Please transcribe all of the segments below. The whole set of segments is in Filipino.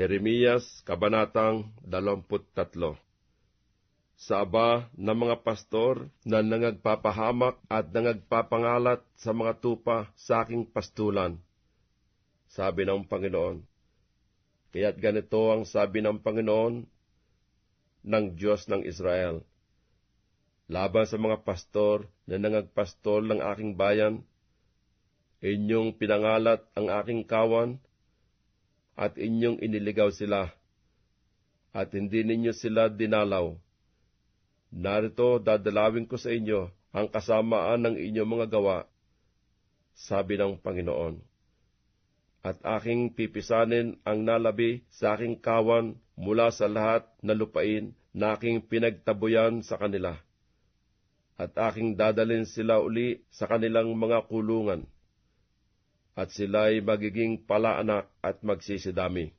Jeremias, Kabanatang 23 Sa aba ng mga pastor na nangagpapahamak at nangagpapangalat sa mga tupa sa aking pastulan, sabi ng Panginoon. Kaya't ganito ang sabi ng Panginoon ng Diyos ng Israel. Laban sa mga pastor na nangagpastol ng aking bayan, inyong pinangalat ang aking kawan, at inyong iniligaw sila, at hindi ninyo sila dinalaw. Narito dadalawin ko sa inyo ang kasamaan ng inyong mga gawa, sabi ng Panginoon. At aking pipisanin ang nalabi sa aking kawan mula sa lahat na lupain na aking pinagtabuyan sa kanila. At aking dadalin sila uli sa kanilang mga kulungan at sila'y magiging palaanak at magsisidami.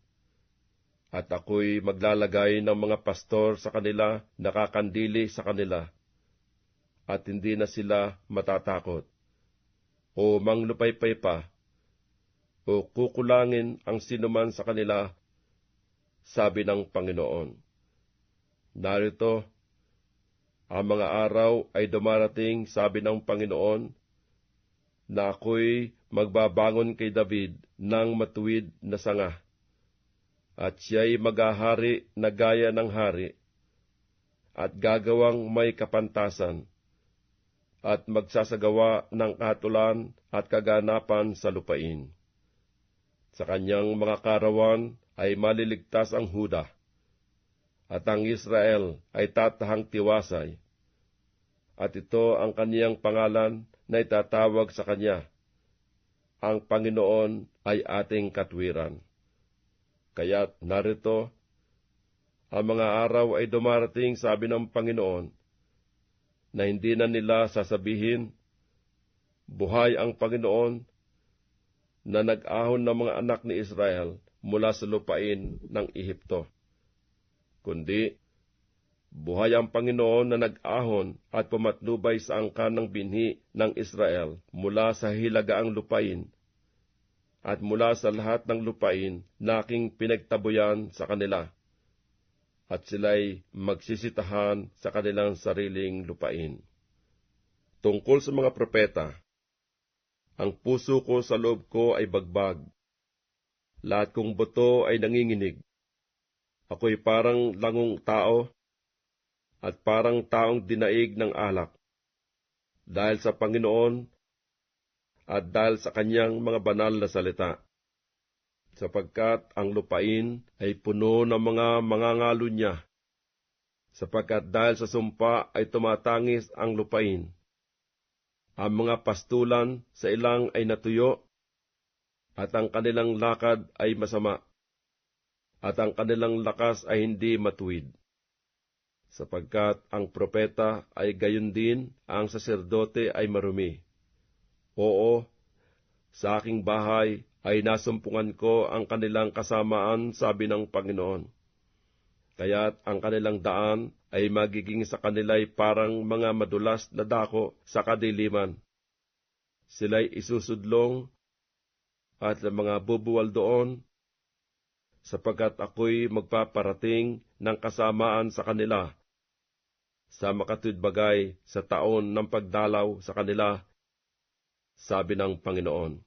At ako'y maglalagay ng mga pastor sa kanila, nakakandili sa kanila, at hindi na sila matatakot. O manglupaypay pa, o kukulangin ang sinuman sa kanila, sabi ng Panginoon. Narito, ang mga araw ay dumarating, sabi ng Panginoon, na ako'y magbabangon kay David ng matuwid na sanga, at siya'y maghahari na gaya ng hari, at gagawang may kapantasan, at magsasagawa ng katulan at kaganapan sa lupain. Sa kanyang mga karawan ay maliligtas ang Huda, at ang Israel ay tatahang tiwasay, at ito ang kaniyang pangalan na itatawag sa Kanya. Ang Panginoon ay ating katwiran. Kaya't narito, ang mga araw ay dumarating, sabi ng Panginoon, na hindi na nila sasabihin, Buhay ang Panginoon na nag-ahon ng mga anak ni Israel mula sa lupain ng Ehipto. Kundi, Buhay ang Panginoon na nag-ahon at pumatnubay sa angkan ng binhi ng Israel mula sa hilagaang lupain at mula sa lahat ng lupain na aking pinagtabuyan sa kanila at sila'y magsisitahan sa kanilang sariling lupain. Tungkol sa mga propeta, ang puso ko sa loob ko ay bagbag. Lahat kong buto ay nanginginig. Ako'y parang langong tao at parang taong dinaig ng alak. Dahil sa Panginoon at dahil sa kanyang mga banal na salita. Sapagkat ang lupain ay puno ng mga mangangalo niya. Sapagkat dahil sa sumpa ay tumatangis ang lupain. Ang mga pastulan sa ilang ay natuyo, at ang kanilang lakad ay masama, at ang kanilang lakas ay hindi matuwid sapagkat ang propeta ay gayon din, ang saserdote ay marumi. Oo, sa aking bahay ay nasumpungan ko ang kanilang kasamaan, sabi ng Panginoon. Kaya't ang kanilang daan ay magiging sa kanila'y parang mga madulas na dako sa kadiliman. Sila'y isusudlong at mga bubuwal doon, sapagkat ako'y magpaparating ng kasamaan sa kanila sa makatudbagay sa taon ng pagdalaw sa kanila, sabi ng Panginoon.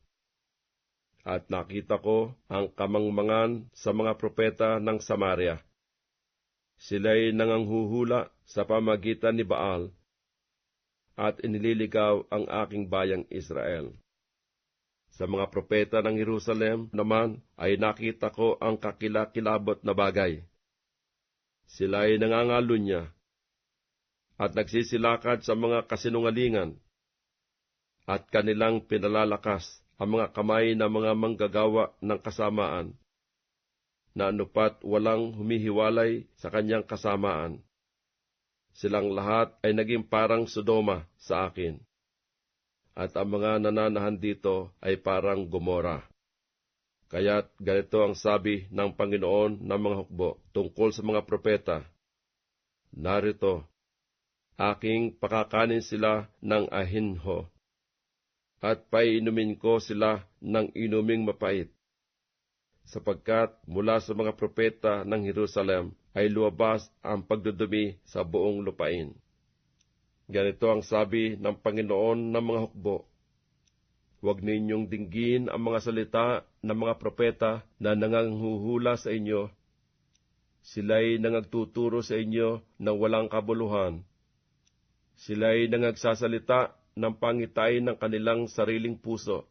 At nakita ko ang kamangmangan sa mga propeta ng Samaria. Sila'y nanganghuhula sa pamagitan ni Baal at inililigaw ang aking bayang Israel. Sa mga propeta ng Jerusalem naman ay nakita ko ang kakilakilabot na bagay. Sila'y nangangalunya at nagsisilakad sa mga kasinungalingan, at kanilang pinalalakas ang mga kamay ng mga manggagawa ng kasamaan, na anupat walang humihiwalay sa kanyang kasamaan. Silang lahat ay naging parang Sodoma sa akin, at ang mga nananahan dito ay parang Gomora. Kaya't ganito ang sabi ng Panginoon ng mga hukbo tungkol sa mga propeta. Narito, aking pakakanin sila ng ahinho, at painumin ko sila ng inuming mapait. sapagkat mula sa mga propeta ng Jerusalem ay luwabas ang pagdudumi sa buong lupain. Ganito ang sabi ng Panginoon ng mga hukbo. Huwag ninyong dinggin ang mga salita ng mga propeta na nanganghuhula sa inyo. Sila'y nangagtuturo sa inyo ng walang kabuluhan. Sila'y nangagsasalita ng pangitay ng kanilang sariling puso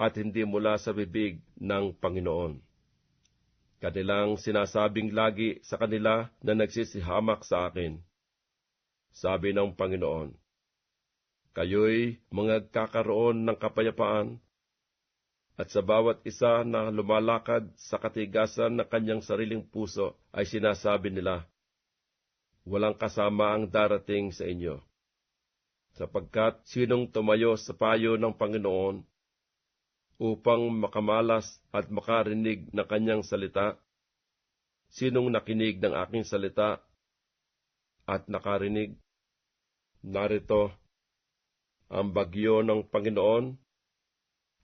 at hindi mula sa bibig ng Panginoon. Kanilang sinasabing lagi sa kanila na nagsisihamak sa akin. Sabi ng Panginoon, Kayo'y magkakaroon ng kapayapaan at sa bawat isa na lumalakad sa katigasan ng kanyang sariling puso ay sinasabi nila, Walang kasama ang darating sa inyo. Sapagkat sinong tumayo sa payo ng Panginoon upang makamalas at makarinig ng kanyang salita? Sinong nakinig ng aking salita at nakarinig? Narito, ang bagyo ng Panginoon,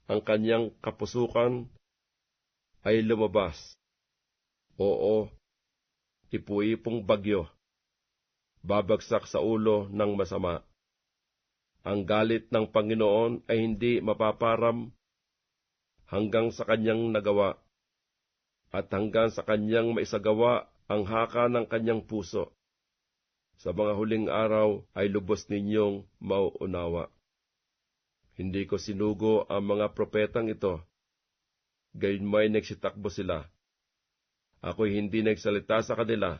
ang kanyang kapusukan ay lumabas. Oo, ipu-ipong bagyo, babagsak sa ulo ng masama. Ang galit ng Panginoon ay hindi mapaparam hanggang sa kanyang nagawa, at hanggang sa kanyang maisagawa ang haka ng kanyang puso. Sa mga huling araw ay lubos ninyong mauunawa. Hindi ko sinugo ang mga propetang ito. Gayon may nagsitakbo sila. Ako'y hindi nagsalita sa kanila.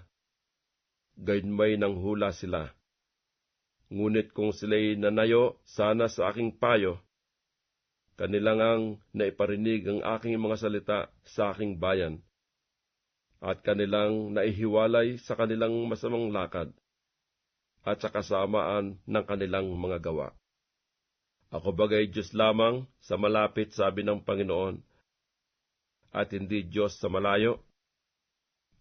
Gayon may nanghula sila. Ngunit kung sila'y nanayo sana sa aking payo, kanilang ang naiparinig ang aking mga salita sa aking bayan, at kanilang naihiwalay sa kanilang masamang lakad, at sa kasamaan ng kanilang mga gawa. Ako bagay Diyos lamang sa malapit, sabi ng Panginoon, at hindi Diyos sa malayo.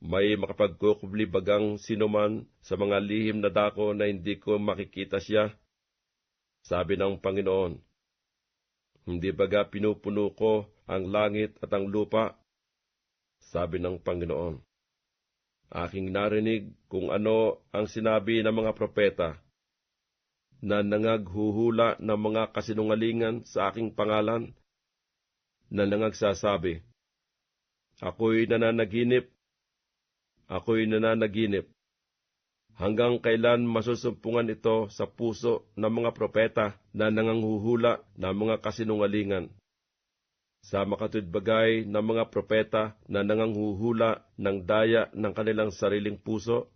May makapagkukubli bagang sinuman sa mga lihim na dako na hindi ko makikita siya. Sabi ng Panginoon, Hindi baga pinupuno ko ang langit at ang lupa? Sabi ng Panginoon, Aking narinig kung ano ang sinabi ng mga propeta na nangaghuhula ng mga kasinungalingan sa aking pangalan, na nangagsasabi, Ako'y nananaginip, ako'y nananaginip. Hanggang kailan masusumpungan ito sa puso ng mga propeta na nanganghuhula ng mga kasinungalingan? Sa makatudbagay ng mga propeta na nanganghuhula ng daya ng kanilang sariling puso,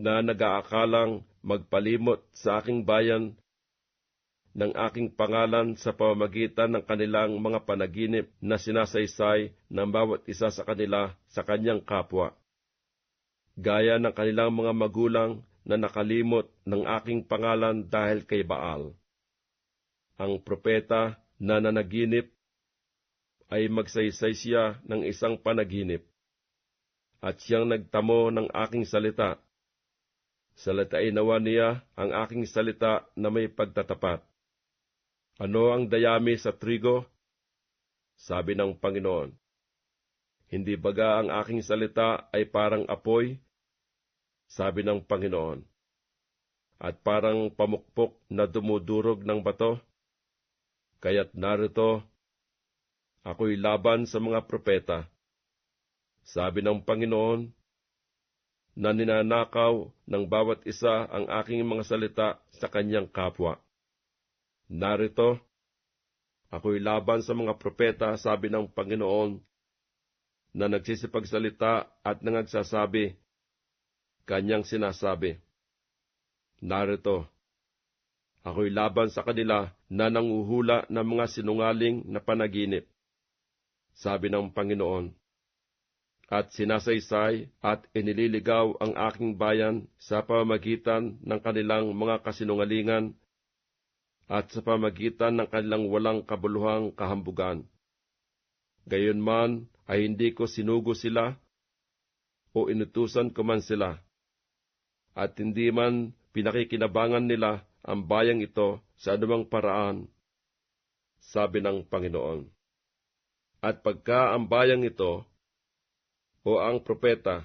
na nag-aakalang magpalimot sa aking bayan ng aking pangalan sa pamamagitan ng kanilang mga panaginip na sinasaysay ng bawat isa sa kanila sa kanyang kapwa. Gaya ng kanilang mga magulang na nakalimot ng aking pangalan dahil kay Baal. Ang propeta na nanaginip ay magsaysay siya ng isang panaginip, at siyang nagtamo ng aking salita. Salitain nawa niya ang aking salita na may pagtatapat. Ano ang dayami sa trigo? Sabi ng Panginoon. Hindi baga ang aking salita ay parang apoy? Sabi ng Panginoon. At parang pamukpok na dumudurog ng bato? Kaya't narito, ako'y laban sa mga propeta. Sabi ng Panginoon, na ninanakaw ng bawat isa ang aking mga salita sa kanyang kapwa. Narito, ako'y laban sa mga propeta, sabi ng Panginoon, na nagsisipagsalita at nangagsasabi, kanyang sinasabi, Narito, ako'y laban sa kanila na nanguhula ng mga sinungaling na panaginip, sabi ng Panginoon, at sinasaysay at inililigaw ang aking bayan sa pamamagitan ng kanilang mga kasinungalingan at sa pamagitan ng kanilang walang kabuluhang kahambugan. Gayunman ay hindi ko sinugo sila o inutusan ko man sila, at hindi man pinakikinabangan nila ang bayang ito sa anumang paraan, sabi ng Panginoon. At pagka ang bayang ito, o ang propeta,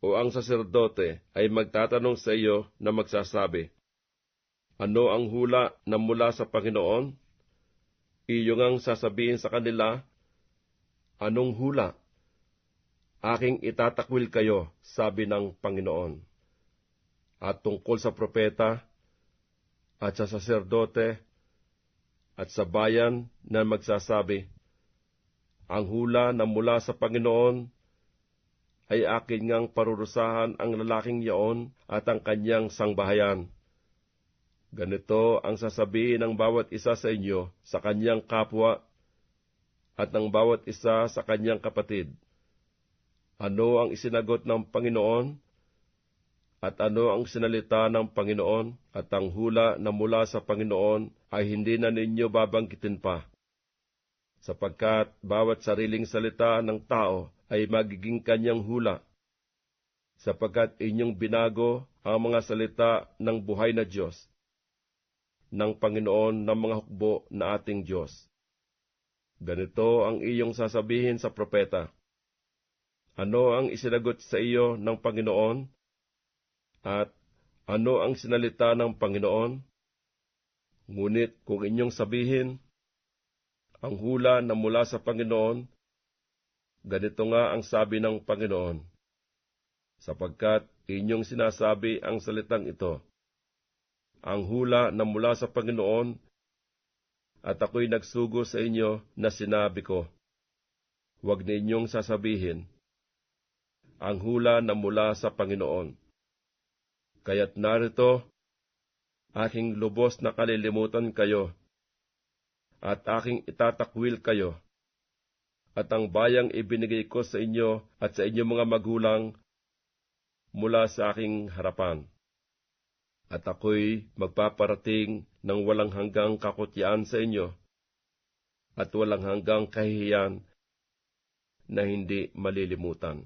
o ang saserdote ay magtatanong sa iyo na magsasabi, Ano ang hula na mula sa Panginoon? Iyo ngang sasabihin sa kanila, Anong hula? Aking itatakwil kayo, sabi ng Panginoon. At tungkol sa propeta, at sa saserdote, at sa bayan na magsasabi, Ang hula na mula sa Panginoon ay akin ngang parurusahan ang lalaking yaon at ang kanyang sangbahayan. Ganito ang sasabihin ng bawat isa sa inyo sa kanyang kapwa at ng bawat isa sa kanyang kapatid. Ano ang isinagot ng Panginoon? At ano ang sinalita ng Panginoon? At ang hula na mula sa Panginoon ay hindi na ninyo babangkitin pa. Sapagkat bawat sariling salita ng tao ay magiging kanyang hula. Sapagkat inyong binago ang mga salita ng buhay na Diyos, ng Panginoon ng mga hukbo na ating Diyos. Ganito ang iyong sasabihin sa propeta. Ano ang isinagot sa iyo ng Panginoon? At ano ang sinalita ng Panginoon? Ngunit kung inyong sabihin, ang hula na mula sa Panginoon, ganito nga ang sabi ng Panginoon, sapagkat inyong sinasabi ang salitang ito, ang hula na mula sa Panginoon, at ako'y nagsugo sa inyo na sinabi ko, huwag ninyong sasabihin, ang hula na mula sa Panginoon. Kaya't narito, aking lubos na kalilimutan kayo, at aking itatakwil kayo, at ang bayang ibinigay ko sa inyo at sa inyong mga magulang mula sa aking harapan. At ako'y magpaparating ng walang hanggang kakutyaan sa inyo, at walang hanggang kahihiyan na hindi malilimutan.